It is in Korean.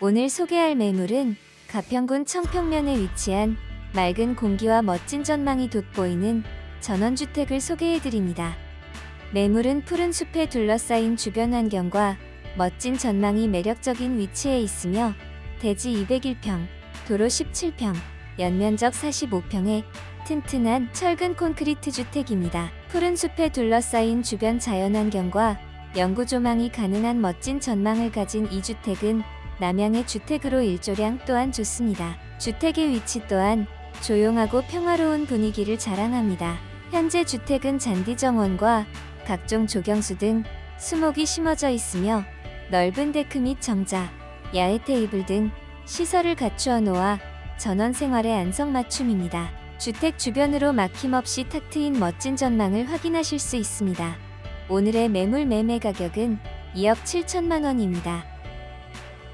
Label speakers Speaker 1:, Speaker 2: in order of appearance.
Speaker 1: 오늘 소개할 매물은 가평군 청평면에 위치한 맑은 공기와 멋진 전망이 돋보이는 전원주택을 소개해드립니다. 매물은 푸른 숲에 둘러싸인 주변 환경과 멋진 전망이 매력적인 위치에 있으며 대지 201평, 도로 17평, 연면적 45평의 튼튼한 철근 콘크리트 주택입니다. 푸른 숲에 둘러싸인 주변 자연환경과 영구 조망이 가능한 멋진 전망을 가진 이 주택은 남양의 주택으로 일조량 또한 좋습니다. 주택의 위치 또한 조용하고 평화로운 분위기를 자랑합니다. 현재 주택은 잔디 정원과 각종 조경수 등 수목이 심어져 있으며 넓은 데크 및 정자, 야외 테이블 등 시설을 갖추어 놓아 전원 생활에 안성맞춤입니다. 주택 주변으로 막힘없이 탁 트인 멋진 전망을 확인하실 수 있습니다. 오늘의 매물 매매 가격은 2억 7천만 원입니다.